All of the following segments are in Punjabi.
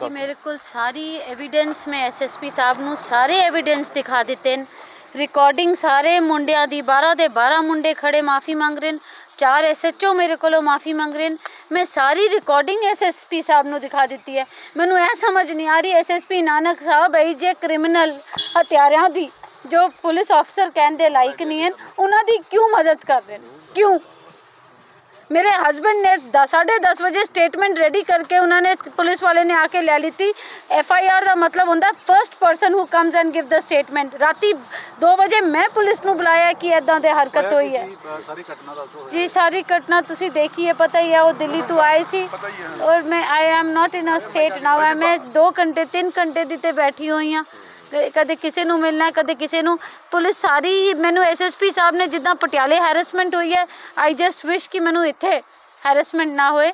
ਜੀ ਮੇਰੇ ਕੋਲ ਸਾਰੀ ਐਵੀਡੈਂਸ ਮੈਂ ਐਸਐਸਪੀ ਸਾਹਿਬ ਨੂੰ ਸਾਰੇ ਐਵੀਡੈਂਸ ਦਿਖਾ ਦਿੱਤੇ ਨੇ। ਰਿਕਾਰਡਿੰਗ ਸਾਰੇ ਮੁੰਡਿਆਂ ਦੀ 12 ਦੇ 12 ਮੁੰਡੇ ਖੜੇ ਮਾਫੀ ਮੰਗ ਰਹੇ ਨੇ। ਚਾਰ ਐਸਐਚਓ ਮੇਰੇ ਕੋਲੋਂ ਮਾਫੀ ਮੰਗ ਰਹੇ ਨੇ। ਮੈਂ ਸਾਰੀ ਰਿਕਾਰਡਿੰਗ ਐਸਐਸਪੀ ਸਾਹਿਬ ਨੂੰ ਦਿਖਾ ਦਿੱਤੀ ਹੈ। ਮੈਨੂੰ ਇਹ ਸਮਝ ਨਹੀਂ ਆ ਰਹੀ ਐਸਐਸਪੀ ਨਾਨਕ ਸਾਹਿਬ ਇਹ ਜੇ ਕ੍ਰਿਮੀਨਲ ਹਤਿਆਰਿਆਂ ਦੀ ਜੋ ਪੁਲਿਸ ਅਫਸਰ ਕਹਿੰਦੇ ਲਾਇਕ ਨਹੀਂ ਹਨ ਉਹਨਾਂ ਦੀ ਕਿਉਂ ਮਦਦ ਕਰ ਰਹੇ ਨੇ? ਕਿਉਂ? ਮੇਰੇ ਹਸਬੰਡ ਨੇ 10:30 ਵਜੇ ਸਟੇਟਮੈਂਟ ਰੈਡੀ ਕਰਕੇ ਉਹਨਾਂ ਨੇ ਪੁਲਿਸ ਵਾਲੇ ਨੇ ਆ ਕੇ ਲੈ ਲਈ ਐਫ ਆਈ ਆਰ ਦਾ ਮਤਲਬ ਹੁੰਦਾ first person who comes and give the statement ਰਾਤੀ 2 ਵਜੇ ਮੈਂ ਪੁਲਿਸ ਨੂੰ ਬੁਲਾਇਆ ਕਿ ਇਦਾਂ ਦੇ ਹਰਕਤ ਹੋਈ ਹੈ। ਸਾਰੀ ਘਟਨਾ ਦੱਸੋ ਜੀ ਸਾਰੀ ਘਟਨਾ ਤੁਸੀਂ ਦੇਖੀ ਹੈ ਪਤਾ ਹੀ ਹੈ ਉਹ ਦਿੱਲੀ ਤੋਂ ਆਏ ਸੀ। ਔਰ ਮੈਂ I am not in a state ਨਾਓ ਮੈਂ 2 ਘੰਟੇ 3 ਘੰਟੇ ਦੀ ਤੇ ਬੈਠੀ ਹੋਈ ਹਾਂ। ਕ- ਕਦੇ ਕਿਸੇ ਨੂੰ ਮਿਲਣਾ, ਕਦੇ ਕਿਸੇ ਨੂੰ। ਪੁਲਿਸ ਸਾਰੀ ਹੀ ਮੈਨੂੰ ਐਸਐਸਪੀ ਸਾਹਿਬ ਨੇ ਜਿੱਦਾਂ ਪਟਿਆਲੇ ਹੈਰੈਸਮੈਂਟ ਹੋਈ ਹੈ ਆਈ ਜਸਟ ਵਿਸ਼ ਕਿ ਮੈਨੂੰ ਇੱਥੇ ਹੈਰੈਸਮੈਂਟ ਨਾ ਹੋਏ।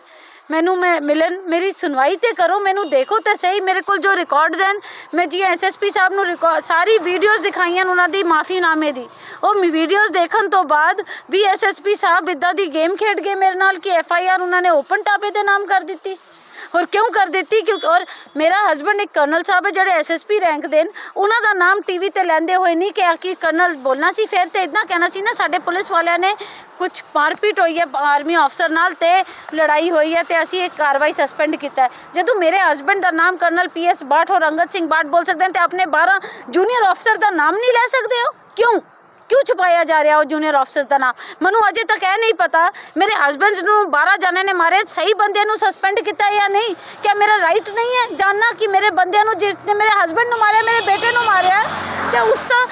ਮੈਨੂੰ ਮੈਂ ਮਿਲਣ, ਮੇਰੀ ਸੁਣਵਾਈ ਤੇ ਕਰੋ, ਮੈਨੂੰ ਦੇਖੋ ਤਾਂ ਸਹੀ। ਮੇਰੇ ਕੋਲ ਜੋ ਰਿਕਾਰਡਸ ਹਨ, ਮੈਂ ਜੀ ਐਸਐਸਪੀ ਸਾਹਿਬ ਨੂੰ ਰਿਕਾ- ਸਾਰੀ ਵੀਡੀਓਜ਼ ਦਿਖਾਈਆਂ ਨੇ ਉਹਨਾਂ ਦੀ, ਮਾਫੀਨਾਮੇ ਦੀ। ਉਹ ਵੀਡੀਓਜ਼ ਦੇਖਣ ਤੋਂ ਬਾਅਦ ਵੀ ਐਸਐਸਪੀ ਸਾਹਿਬ ਇਦਾਂ ਦੀ ਗੇਮ ਖੇਡ ਗਏ ਮੇਰੇ ਨਾਲ ਕਿ ਐਫਆਈਆਰ ਉਹਨਾਂ ਨੇ ਓਪਨ ਟਾਪੇ ਦੇ ਨਾਮ ਕਰ ਦਿੱਤੀ। ਔਰ ਕਿਉਂ ਕਰ ਦਿੱਤੀ? ਕਿਉਂਕਿ ਔਰ ਮੇਰਾ ਹਸਬੰਡ ਇੱਕ ਕਰਨਲ ਸਾਹਿਬ ਹੈ, ਜਿਹੜੇ ਐਸਐਸਪੀ ਰੈਂਕ ਦੇਣ ਉਹਨਾਂ ਦਾ ਨਾਮ ਟੀਵੀ ਤੇ ਲੈਂਦੇ ਹੋਏ ਨਹੀਂ ਕਿਹਾ ਕਿ ਕਰਨਲ ਬੋਲਣਾ ਸੀ। ਫਿਰ ਤੇ ਇਦਾਂ ਕਹਿਣਾ ਸੀ ਨਾ, ਸਾਡੇ ਪੁਲਿਸ ਵਾਲਿਆਂ ਨੇ ਕੁਝ ਮਾਰਪੀਟ ਹੋਈ ਹੈ ਆਰਮੀ ਅਫਸਰ ਨਾਲ ਤੇ ਲੜਾਈ ਹੋਈ ਹੈ ਤੇ ਅਸੀਂ ਇੱਕ ਕਾਰਵਾਈ ਸਸਪੈਂਡ ਕੀਤਾ ਜਦੋਂ ਮੇਰੇ ਹਸਬੰਡ ਦਾ ਨਾਮ ਕਰਨਲ ਪੀਐਸ ਬਾਠ ਔਰ ਅੰਗਦ ਸਿੰਘ ਬਾਠ ਬੋਲ ਸਕਦੇ ਨੇ ਤੇ ਆਪਣੇ 12 ਜੂਨੀਅਰ ਅਫਸਰ ਦਾ ਨਾਮ ਨਹੀਂ ਲੈ ਸਕਦੇ ਹੋ? ਕਿਉਂ? ਕਿਉਂ ਛੁਪਾਇਆ ਜਾ ਰਿਹਾ ਉਹ ਜੂਨੀਅਰ ਅਫਸਰ ਦਾ ਨਾਮ ਮੈਨੂੰ ਅਜੇ ਤੱਕ ਇਹ ਨਹੀਂ ਪਤਾ, ਮੇਰੇ ਹਸਬੰਡ ਨੂੰ 12 ਜਣੇ ਨੇ ਮਾਰੇ ਸਹੀ ਬੰਦੇ ਨੂੰ ਸਸਪੈਂਡ ਕੀਤਾ ਜਾਂ ਨਹੀਂ? ਕਿਆ ਮੇਰਾ ਰਾਈਟ ਨਹੀਂ ਹੈ? ਜਾਨਣਾ ਕਿ ਮੇਰੇ ਬੰਦਿਆਂ ਨੂੰ ਜਿਸ ਨੇ ਮੇਰੇ ਹਸਬੰਡ ਨੂੰ ਮਾਰਿਆ, ਮੇਰੇ ਬੇਟੇ ਨੂੰ ਮਾਰਿਆ, ਤੇ ਉਸ ਦਾ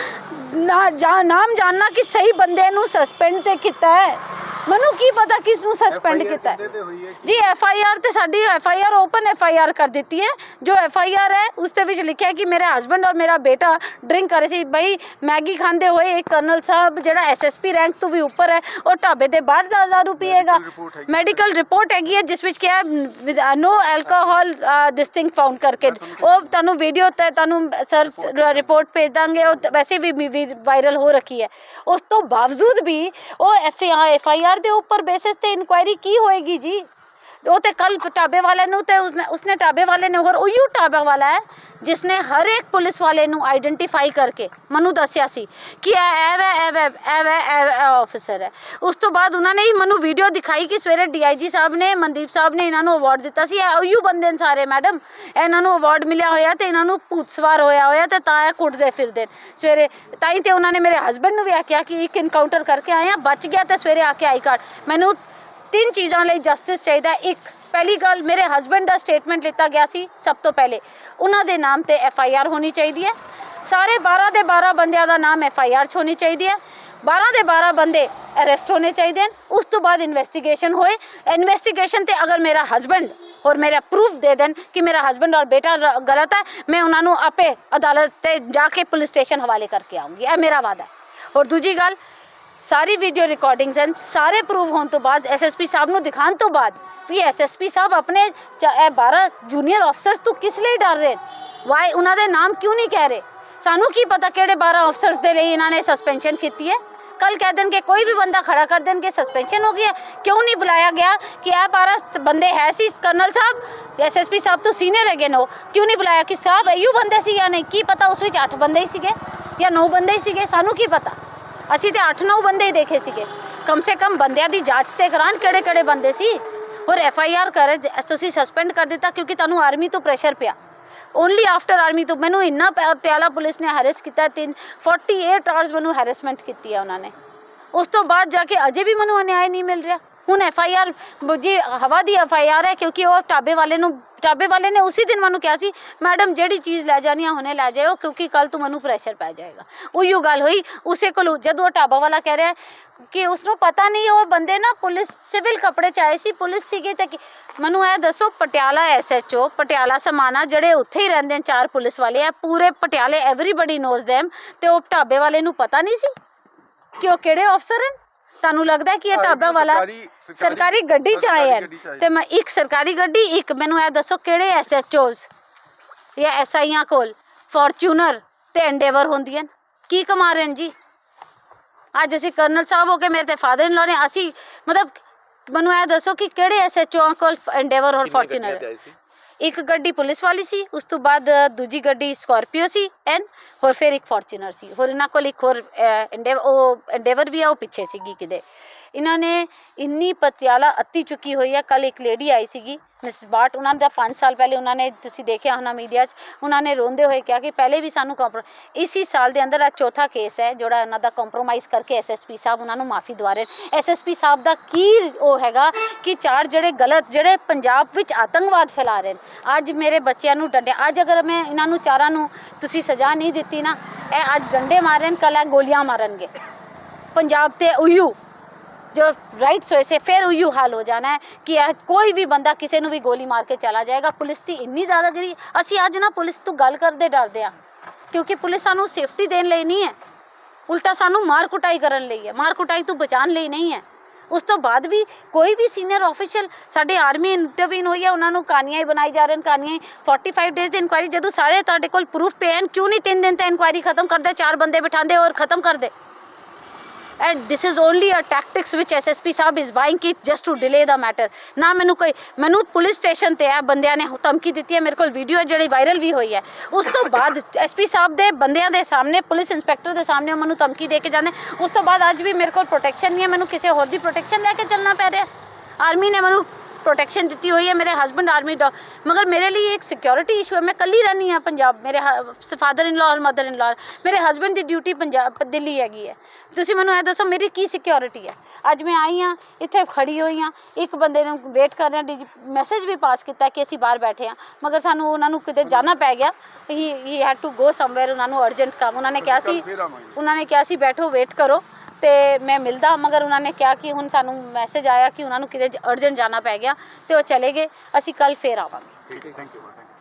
ਨਾਮ ਜਾਨਣਾ ਕਿ ਸਹੀ ਬੰਦੇ ਨੂੰ ਸਸਪੈਂਡ ਤੇ ਕੀਤਾ ਹੈ। ਮੈਨੂੰ ਕੀ ਪਤਾ ਕਿਸ ਨੂੰ ਸਸਪੈਂਡ ਕੀਤਾ ਹੈ। ਜੀ ਐਫ ਆਈ ਆਰ ਤੇ ਸਾਡੀ F I R open F I R ਕਰ ਦਿੱਤੀ ਹੈ। ਜੋ ਐਫ ਆਈ ਆਰ ਹੈ ਉਸ ਦੇ ਵਿੱਚ ਲਿਖਿਆ ਹੈ ਕਿ ਮੇਰੇ ਹਸਬੰਡ ਔਰ ਮੇਰਾ ਬੇਟਾ ਡਰਿੰਕ ਕਰੇ ਸੀ। ਬਈ ਮੈਗੀ ਖਾਂਦੇ ਹੋਏ ਇੱਕ ਕਰਨਲ ਸਾਹਿਬ ਜਿਹੜਾ ਐਸ ਐਸ ਪੀ ਰੈਂਕ ਤੋਂ ਵੀ ਉੱਪਰ ਹੈ ਉਹ ਢਾਬੇ ਦੇ ਬਾਹਰ ਦਾ ਦਾਰੂ ਪੀਏਗਾ। ਮੈਡੀਕਲ ਰਿਪੋਰਟ ਹੈਗੀ ਹੈ ਜਿਸ ਵਿੱਚ ਕਿਹਾ no alcohol this thing found ਕਰਕੇ। ਉਹ ਤੁਹਾਨੂੰ ਵੀਡੀਓ ਤੇ ਤੁਹਾਨੂੰ ਸਰ ਰਿਪੋਰਟ ਭੇਜ ਦਾਂਗੇ। ਉਹ ਤਾਂ ਵੈਸੇ ਵੀ ਵਾਇਰਲ ਹੋ ਰੱਖੀ ਹੈ। ਉਸ ਤੋਂ ਬਾਵਜੂਦ ਵੀ ਉਹ ਐਫ ਆਈ ਆਰ ਦੇ ਉੱਪਰ ਬੇਸਿਸ ਤੇ ਇਨਕੁਆਇਰੀ ਕੀ ਹੋਏਗੀ ਜੀ? ਉਹ ਤੇ ਕੱਲ ਢਾਬੇ ਵਾਲੇ ਨੂੰ ਤੇ ਉਸਨੇ ਉਸਨੇ ਢਾਬੇ ਵਾਲੇ ਨੇ ਹੋਰ ਉਹੀ ਢਾਬਾ ਵਾਲਾ ਹੈ ਜਿਸਨੇ ਹਰ ਇੱਕ ਪੁਲਿਸ ਵਾਲੇ ਨੂੰ ਆਈਡੈਂਟੀਫਾਈ ਕਰਕੇ ਮੈਨੂੰ ਦੱਸਿਆ ਸੀ ਕਿ ਇਹ ਇਹ ਵੇ ਇਹ ਵੇ ਇਹ ਵੇ ਇਹ ਆਫੀਸਰ ਹੈ ਉਸ ਤੋਂ ਬਾਅਦ ਉਹਨਾਂ ਨੇ ਹੀ ਮੈਨੂੰ ਵੀਡੀਓ ਦਿਖਾਈ ਕਿ ਸਵੇਰੇ ਡੀਆਈਜੀ ਸਾਹਿਬ ਨੇ ਮਨਦੀਪ ਸਾਹਿਬ ਨੇ ਇਹਨਾਂ ਨੂੰ ਅਵਾਰਡ ਦਿੱਤਾ ਸੀ ਇਹ ਉਹੀ ਬੰਦੇ ਨੇ ਸਾਰੇ ਮੈਡਮ ਇਹਨਾਂ ਨੂੰ ਅਵਾਰਡ ਮਿਲਿਆ ਹੋਇਆ ਤੇ ਇਹਨਾਂ ਨੂੰ ਭੂਤ ਸਵਾਰ ਹੋਇਆ ਹੋਇਆ ਤੇ ਤਾਂ ਇਹ ਕੁੱਟਦੇ ਫਿਰਦੇ ਨੇ। ਸਵੇਰੇ ਤਾਂ ਹੀ ਤੇ ਉਹਨਾਂ ਨੇ ਮੇਰੇ ਹਸਬੰਡ ਨੂੰ ਵੀ ਆਖਿਆ ਕਿ ਇੱਕ ਇਨਕਾਊਂਟਰ ਕਰਕੇ ਆਏ ਆ ਬਚ ਗਿਆ ਤੇ ਸਵੇਰੇ ਆ ਕੇ ਆਈ ਕਾਰਡ ਮੈਨੂੰ ਤਿੰਨ ਚੀਜ਼ਾਂ ਲਈ ਜਸਟਿਸ ਚਾਹੀਦਾ ਇੱਕ, ਪਹਿਲੀ ਗੱਲ, ਮੇਰੇ ਹਸਬੰਡ ਦਾ ਸਟੇਟਮੈਂਟ ਲਿੱਤਾ ਗਿਆ ਸੀ ਸਭ ਤੋਂ ਪਹਿਲੇ। ਉਹਨਾਂ ਦੇ ਨਾਮ ਤੇ ਐਫ ਆਈ ਆਰ ਹੋਣੀ ਚਾਹੀਦੀ ਹੈ। ਸਾਰੇ 12 ਦੇ 12 ਬੰਦਿਆਂ ਦਾ ਨਾਮ ਐਫ ਆਈ ਆਰ 'ਚ ਹੋਣੀ ਚਾਹੀਦੀ ਹੈ। 12 ਦੇ 12 ਬੰਦੇ ਅਰੈਸਟ ਹੋਣੇ ਚਾਹੀਦੇ ਹਨ। ਉਸ ਤੋਂ ਬਾਅਦ ਇਨਵੈਸਟੀਗੇਸ਼ਨ ਹੋਏ। ਇਨਵੈਸਟੀਗੇਸ਼ਨ ਤੇ ਅਗਰ ਮੇਰਾ ਹਸਬੰਡ ਔਰ ਮੇਰਾ ਪ੍ਰੂਫ ਦੇ ਦੇਣ ਕਿ ਮੇਰਾ ਹਸਬੰਡ ਔਰ ਬੇਟਾ ਗਲਤ ਹੈ, ਮੈਂ ਉਹਨਾਂ ਨੂੰ ਆਪੇ ਅਦਾਲਤ ਤੇ ਜਾ ਕੇ ਪੁਲਿਸ ਸਟੇਸ਼ਨ ਹਵਾਲੇ ਕਰਕੇ ਆਉਂਗੀ। ਇਹ ਮੇਰਾ ਵਾਅਦਾ ਹੈ। ਔਰ ਦੂਜੀ ਗੱਲ ਸਾਰੀ ਵੀਡੀਓ ਰਿਕਾਰਡਿੰਗਸ ਹਨ ਸਾਰੇ ਪ੍ਰੂਵ ਹੋਣ ਤੋਂ ਬਾਅਦ ਐਸਐਸਪੀ ਸਾਹਿਬ ਨੂੰ ਦਿਖਾਉਣ ਤੋਂ ਬਾਅਦ ਵੀ ਐਸਐਸਪੀ ਸਾਹਿਬ ਆਪਣੇ ਚ- ਇਹ 12 ਜੂਨੀਅਰ ਅਫਸਰਸ ਤੋਂ ਕਿਸ ਲਈ ਡਰ ਰਹੇ ਵਾਈ ਉਹਨਾਂ ਦੇ ਨਾਮ ਕਿਉਂ ਨਹੀਂ ਕਹਿ ਰਹੇ ਸਾਨੂੰ ਕੀ ਪਤਾ ਕਿਹੜੇ 12 ਅਫਸਰਸ ਦੇ ਲਈ ਇਹਨਾਂ ਨੇ ਸਸਪੈਂਸ਼ਨ ਕੀਤੀ ਹੈ ਕੱਲ ਕਹਿ ਦੇਣਗੇ ਕੋਈ ਵੀ ਬੰਦਾ ਖੜਾ ਕਰ ਦੇਣਗੇ ਸਸਪੈਂਸ਼ਨ ਹੋ ਗਈ ਹੈ ਕਿਉਂ ਨਹੀਂ ਬੁਲਾਇਆ ਗਿਆ ਕਿ ਇਹ 12 ਬੰਦੇ ਹੈ ਸੀ ਕਰਨਲ ਸਾਹਿਬ ਐਸਐਸਪੀ ਸਾਹਿਬ ਤੋਂ ਸੀਨੀਅਰ ਹੈਗੇ ਨੇ ਉਹ ਕਿਉਂ ਨਹੀਂ ਬੁਲਾਇਆ ਕਿ ਸਾਹਿਬ ਇਹੋ ਬੰਦੇ ਸੀ ਜਾਂ ਨਹੀਂ ਕੀ ਪਤਾ ਉਸ ਵਿੱਚ 8 ਬੰਦੇ ਹੀ ਸੀਗੇ ਜਾਂ 9 ਬੰਦੇ ਹੀ ਸੀਗੇ ਸਾਨੂੰ ਕੀ ਪਤਾ ਅਸੀਂ ਤੇ 8-9 ਬੰਦੇ ਹੀ ਦੇਖੇ ਸੀਗੇ। ਕਮ ਸੇ ਕਮ ਬੰਦਿਆਂ ਦੀ ਜਾਂਚ ਤੇ ਕਰਾਣ ਕਿਹੜੇ ਕਿਹੜੇ ਬੰਦੇ ਸੀ। ਔਰ ਐਫ ਆਈ ਆਰ ਕਰ ਤੁਸੀਂ ਸਸਪੈਂਡ ਕਰ ਦਿੱਤਾ ਕਿਉਂਕਿ ਤੁਹਾਨੂੰ ਆਰਮੀ ਤੋਂ ਪ੍ਰੈਸ਼ਰ ਪਿਆ। ਓਨਲੀ ਆਫਟਰ ਆਰਮੀ ਤੋਂ ਮੈਨੂੰ ਇੰਨਾ ਪ- ਪਟਿਆਲਾ ਪੁਲਿਸ ਨੇ ਹੈਰੈਸ ਕੀਤਾ, ਤਿੰਨ 48 ਆਵਰਸ ਮੈਨੂੰ ਹੈਰੈਸਮੈਂਟ ਕੀਤੀ ਹੈ ਉਹਨਾਂ ਨੇ। ਉਸ ਤੋਂ ਬਾਅਦ ਜਾ ਕੇ ਅਜੇ ਵੀ ਮੈਨੂੰ ਅਨਿਆਏ ਨਹੀਂ ਮਿਲ ਰਿਹਾ। ਹੁਣ ਐਫ ਆਈ ਆਰ ਜੀ ਹਵਾ ਦੀ ਐਫ ਆਈ ਆਰ ਹੈ, ਕਿਉਂਕਿ ਉਹ ਢਾਬੇ ਵਾਲੇ ਨੂੰ, ਢਾਬੇ ਵਾਲੇ ਨੇ ਉਸੇ ਦਿਨ ਮੈਨੂੰ ਕਿਹਾ ਸੀ, ਮੈਡਮ, ਜਿਹੜੀ ਚੀਜ਼ ਲੈ ਜਾਣੀ ਆ, ਹੁਣੇ ਲੈ ਜਾਇਓ, ਕਿਉਂਕਿ ਕੱਲ ਤੋਂ ਮੈਨੂੰ ਪ੍ਰੈਸ਼ਰ ਪੈ ਜਾਏਗਾ। ਉਹੀਓ ਗੱਲ ਹੋਈ। ਉਸੇ ਕੋਲ ਜਦੋਂ ਉਹ ਢਾਬਾ ਵਾਲਾ ਕਹਿ ਰਿਹਾ ਕਿ ਉਸ ਨੂੰ ਪਤਾ ਨਹੀਂ, ਉਹ ਬੰਦੇ ਨਾ ਪੁਲਿਸ, ਸਿਵਲ ਕੱਪੜੇ ਚ ਆਏ ਸੀ, ਪੁਲਿਸ ਸੀਗੇ ਤੇ ਕਿ- ਮੈਨੂੰ ਇਹ ਦੱਸੋ, ਪਟਿਆਲਾ ਐਸਐਚਓ ਪਟਿਆਲਾ ਸਮਾਣਾ, ਜਿਹੜੇ ਉੱਥੇ ਹੀ ਰਹਿੰਦੇ ਨੇ ਚਾਰ ਪੁਲਿਸ ਵਾਲੇ ਆ ਪੂਰੇ ਪਟਿਆਲੇ ਐਵਰੀਬਾਡੀ ਨੋਜ਼ them, ਤੇ ਉਹ ਢਾਬੇ ਵਾਲੇ ਨੂੰ ਪਤਾ ਨਹੀਂ ਸੀ? ਕਿ ਉਹ ਕਿਹੜੇ ਅਫਸਰ ਹਨ? ਤੁਹਾਨੂੰ ਲੱਗਦਾ ਹੈ ਕਿ ਇਹ ਢਾਬਾ ਵਾਲਾ ਸਰਕਾਰੀ- ਸਰਕਾਰੀ ਗੱਡੀ ਚ ਆਏ ਸਰਕਾਰੀ ਗੱਡੀ ਚ ਹਨ ਆਏ। ਤੇ ਮੈਂ ਇੱਕ ਸਰਕਾਰੀ ਗੱਡੀ ਇੱਕ ਮੈਨੂੰ ਇਹ ਦੱਸੋ ਕਿਹੜੇ ਐਸਐਚਓਜ਼ ਜਾਂ ਐਸਆਈਆਂ ਕੋਲ ਫੋਰਚੂਨਰ ਤੇ ਐਂਡੇਵਰ ਹੁੰਦੀਆਂ? ਕੀ ਕਮਾ ਰਹੇ ਨੇ ਜੀ? ਅੱਜ ਅਸੀਂ ਕਰਨਲ ਸਾਹਿਬ ਹੋ ਕੇ ਮੇਰੇ ਤੇ ਫਾਦਰ ਇਨ ਲਾ ਨੇ ਅਸੀਂ ਮਤਲਬ ਮੈਨੂੰ ਇਹ ਦੱਸੋ ਕਿ ਕਿਹੜੇ ਐਸਐਚਓ ਕੋਲ ਐਂਡੇਵਰ ਔਰ ਫੋਰਚੂਨਰ ਇੱਕ ਗੱਡੀ ਪੁਲਿਸ ਵਾਲੀ ਸੀ, ਉਸ ਤੋਂ ਬਾਅਦ ਦੂਜੀ ਗੱਡੀ ਸਕਾਰਪੀਓ ਸੀ, ਐਨ ਹੋਰ ਫਿਰ ਇੱਕ ਫੋਰਚੂਨਰ ਸੀ, ਹੋਰ ਇਹਨਾਂ ਕੋਲ ਇੱਕ ਹੋਰ ਐਂਡੇਵ ਉਹ ਐਂਡੇਵਰ ਵੀ ਆ, ਉਹ ਪਿੱਛੇ ਸੀਗੀ ਕਿਤੇ। ਇਹਨਾਂ ਨੇ ਇੰਨੀ ਪਤਿਆਲਾ ਅੱਤੀ ਚੁੱਕੀ ਹੋਈ ਹੈ। ਕੱਲ ਇੱਕ ਲੇਡੀ ਆਈ ਸੀਗੀ ਮਿਸ ਬਾਟ ਉਹਨਾਂ ਦਾ 5 ਸਾਲ ਪਹਿਲੇ ਉਹਨਾਂ ਨੇ ਤੁਸੀਂ ਦੇਖਿਆ ਹੋਣਾ ਮੀਡੀਆ 'ਚ, ਉਹਨਾਂ ਨੇ ਰੋਂਦੇ ਹੋਏ ਕਿਹਾ ਕਿ ਪਹਿਲੇ ਵੀ ਸਾਨੂੰ ਕੰਪਰੋ ਇਸੀ ਸਾਲ ਦੇ ਅੰਦਰ ਆ ਚੌਥਾ ਕੇਸ ਹੈ, ਜਿਹੜਾ ਉਹਨਾਂ ਦਾ ਕੰਪਰੋਮਾਈਜ਼ ਕਰਕੇ ਐਸਐਸਪੀ ਸਾਹਿਬ ਉਹਨਾਂ ਨੂੰ ਮਾਫੀ ਦਵਾ ਰਹੇ ਐਸਐਸਪੀ ਸਾਹਿਬ ਦਾ ਕੀ ਉਹ ਹੈਗਾ ਕਿ ਚਾਰ ਜਿਹੜੇ ਗਲਤ, ਜਿਹੜੇ ਪੰਜਾਬ ਵਿੱਚ ਆਤੰਕਵਾਦ ਫੈਲਾ ਰਹੇ ਨੇ। ਅੱਜ ਮੇਰੇ ਬੱਚਿਆਂ ਨੂੰ ਡੰਡੇ, ਅੱਜ ਅਗਰ ਮੈਂ ਇਹਨਾਂ ਨੂੰ ਚਾਰਾਂ ਨੂੰ ਤੁਸੀਂ ਸਜ਼ਾ ਨਹੀਂ ਦਿੱਤੀ ਨਾ, ਇਹ ਅੱਜ ਡੰਡੇ ਮਾਰਨ ਕੱਲ੍ਹ ਇਹ ਗੋਲੀਆਂ ਮਾਰਨਗੇ। ਪੰਜਾਬ ਤੇ ਉਯੂ ਜੋ ਰਾਈਟ ਹੋਏ ਸੇ, ਫਿਰ ਉਹੀ ਹਾਲ ਹੋ ਜਾਣਾ ਹੈ ਕਿ ਕੋਈ ਵੀ ਬੰਦਾ ਕਿਸੇ ਨੂੰ ਵੀ ਗੋਲੀ ਮਾਰ ਕੇ ਚਲਾ ਜਾਏਗਾ। ਪੁਲਿਸ ਦੀ ਇੰਨੀ ਜ਼ਿਆਦਾ ਜ਼ਿਆਦਾਗਰੀ ਅਸੀਂ ਅੱਜ ਨਾ ਪੁਲਿਸ ਤੋਂ ਗੱਲ ਕਰਦੇ ਡਰਦੇ ਆ ਕਿਉਂਕਿ ਪੁਲਿਸ ਸਾਨੂੰ ਸੇਫਟੀ ਦੇਣ ਲਈ ਨਹੀਂ ਹੈ। ਉਲਟਾ ਸਾਨੂੰ ਮਾਰ ਕੁਟਾਈ ਕਰਨ ਲਈ ਹੈ, ਮਾਰ ਕੁਟਾਈ ਤੋਂ ਬਚਾਉਣ ਲਈ ਨਹੀਂ ਹੈ। ਉਸ ਤੋਂ ਬਾਅਦ ਵੀ ਕੋਈ ਵੀ ਸੀਨੀਅਰ ਆਫੀਸ਼ੀਅਲ ਸਾਡੇ ਆਰਮੀ ਇੰਟਰਵਿਊਨ ਹੋਈ ਹੈ, ਉਹਨਾਂ ਨੂੰ ਕਾਨੀਆਂ ਹੀ ਬਣਾਈ ਜਾ ਰਹੇ ਨੇ ਕਾਨੀਆਂ ਹੀ 45 ਡੇਜ਼ ਦੀ ਇਨਕੁਆਇਰੀ ਜਦੋਂ ਸਾਰੇ ਤੁਹਾਡੇ ਕੋਲ ਪ੍ਰੂਫ ਪਏ ਹਨ, ਕਿਉਂ ਨਹੀਂ ਤਿੰਨ ਦਿਨ ਤੇ ਇਨਕੁਆਇਰੀ ਖਤਮ ਕਰਦੇ, ਚਾਰ ਬੰਦੇ ਬਿਠਾਉਂਦੇ ਔਰ ਖਤਮ ਕਰਦੇ? And this is only a tactics which SSP ਸਾਹਿਬ is buying Ki just to delay the matter ਨਾ ਮੈਨੂੰ ਕੋਈ ਮੈਨੂੰ ਪੁਲਿਸ ਸਟੇਸ਼ਨ ਤੇ ਆ ਬੰਦਿਆਂ ਨੇ ਧਮਕੀ ਦਿੱਤੀ ਹੈ ਮੇਰੇ ਕੋਲ ਵੀਡੀਓ ਹੈ ਜਿਹੜੀ ਵਾਇਰਲ ਵੀ ਹੋਈ ਹੈ ਉਸ ਤੋਂ ਬਾਅਦ ਐਸਪੀ ਸਾਹਿਬ ਦੇ ਬੰਦਿਆਂ ਦੇ ਸਾਹਮਣੇ ਪੁਲਿਸ ਇੰਸਪੈਕਟਰ ਦੇ ਸਾਹਮਣੇ ਉਹ ਮੈਨੂੰ ਧਮਕੀ ਦੇ ਕੇ ਜਾਂਦੇ ਉਸ ਤੋਂ ਬਾਅਦ ਅੱਜ ਵੀ ਮੇਰੇ ਕੋਲ ਪ੍ਰੋਟੈਕਸ਼ਨ ਨਹੀਂ ਹੈ ਮੈਨੂੰ ਕਿਸੇ ਹੋਰ ਦੀ ਪ੍ਰੋਟੈਕਸ਼ਨ ਲੈ ਕੇ ਚੱਲਣਾ ਪੈ ਰਿਹਾ ਆਰਮੀ ਨੇ ਮੈਨੂੰ ਪ੍ਰੋਟੈਕਸ਼ਨ ਦਿੱਤੀ ਹੋਈ ਹੈ ਮੇਰੇ ਹਸਬੰਡ ਆਰਮੀ ਮਗਰ ਮੇਰੇ ਲਈ ਇੱਕ ਸਿਕਿਉਰਿਟੀ ਇਸ਼ੂ ਹੈ। ਮੈਂ ਕੱਲੀ ਰਹਿੰਦੀ ਹਾਂ ਪੰਜਾਬ। ਮੇਰੇ ਫਾਦਰ ਇਨ ਲਾ ਔਰ ਮਦਰ ਇਨ ਲਾ ਮੇਰੇ ਹਸਬੰਡ ਦੀ ਡਿਊਟੀ ਪੰਜਾਬ ਦਿੱਲੀ ਹੈਗੀ ਹੈ। ਤੁਸੀਂ ਮੈਨੂੰ ਇਹ ਦੱਸੋ ਮੇਰੀ ਕੀ ਸਿਕਿਉਰਿਟੀ ਹੈ? ਅੱਜ ਮੈਂ ਆਈ ਹਾਂ ਇੱਥੇ ਖੜੀ ਹੋਈ ਹਾਂ। ਇੱਕ ਬੰਦੇ ਨੂੰ ਵੇਟ ਕਰ ਰਿਹਾ ਮੈਸੇਜ ਵੀ ਪਾਸ ਕੀਤਾ ਕਿ ਅਸੀਂ ਬਾਹਰ ਬੈਠੇ ਹਾਂ। ਮਗਰ ਸਾਨੂੰ ਉਹਨਾਂ ਨੂੰ ਕਿਤੇ ਜਾਣਾ ਪੈ ਗਿਆ। He he had to go somewhere ਉਹਨਾਂ ਨੂੰ ਅਰਜੈਂਟ ਕੰਮ। ਉਹਨਾਂ ਨੇ ਕਿਹਾ ਸੀ ਉਹਨਾਂ ਨੇ ਕਿਹਾ ਸੀ ਬੈਠੋ ਵੇਟ ਕਰੋ। ਤੇ ਮੈਂ ਮਿਲਦਾ, ਮਗਰ ਉਹਨਾਂ ਨੇ ਕਿਹਾ ਕਿ ਹੁਣ ਸਾਨੂੰ ਮੈਸੇਜ ਆਇਆ ਕਿ ਉਹਨਾਂ ਨੂੰ ਕਿਤੇ ਅਰਜੈਂਟ ਜਾਣਾ ਪੈ ਗਿਆ ਤੇ ਉਹ ਚਲੇ ਗਏ। ਅਸੀਂ ਕੱਲ ਫੇਰ ਆਵਾਂਗੇ। ਠੀਕ ਹੈ ਥੈਂਕ ਯੂ